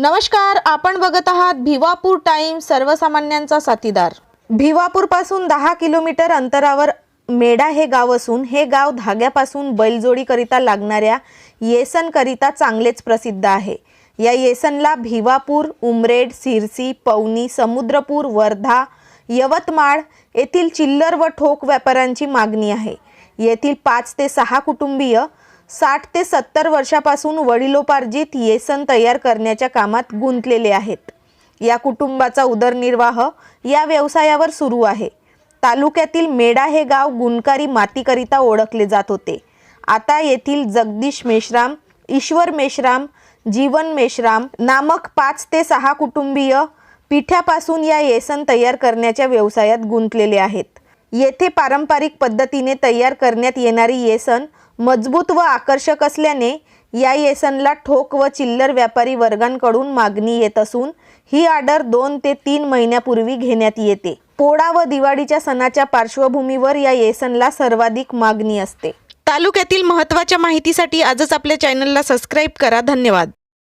नमस्कार आपण बघत आहात भिवापूर टाइम सर्वसामान्यांचा साथीदार. भिवापूरपासून दहा किलोमीटर अंतरावर मेढा हे गाव असून हे गाव धाग्यापासून बैलजोडीकरिता लागणाऱ्या येसनकरिता चांगलेच प्रसिद्ध आहे. या येसनला भिवापूर उमरेड सिरसी पवनी समुद्रपूर वर्धा यवतमाळ येथील चिल्लर व ठोक व्यापाऱ्यांची मागणी आहे. येथील पाच ते सहा कुटुंबीय साठ ते सत्तर वर्षापासून वडिलोपार्जित येसन तयार करण्याच्या कामात गुंतलेले आहेत. या कुटुंबाचा उदरनिर्वाह या व्यवसायावर सुरू आहे. तालुक्यातील मेढा हे गाव गुणकारी मातीकरिता ओळखले जात होते. आता येथील जगदीश मेश्राम ईश्वर मेश्राम जीवन मेश्राम नामक पाच ते सहा कुटुंबीय पिठ्यापासून या येसन तयार करण्याच्या व्यवसायात गुंतलेले आहेत. येथे पारंपरिक पद्धतीने तयार करण्यात येणारी येसन मजबूत व आकर्षक असल्याने या येसनला ठोक व चिल्लर व्यापारी वर्गांकडून मागणी येत असून ही ऑर्डर दोन ते तीन महिन्यापूर्वी घेण्यात येते. पोळा व दिवाळीच्या सणाच्या पार्श्वभूमीवर या येसनला सर्वाधिक मागणी असते. तालुक्यातील महत्त्वाच्या माहितीसाठी आजच आपल्या चॅनलला सबस्क्राईब करा. धन्यवाद.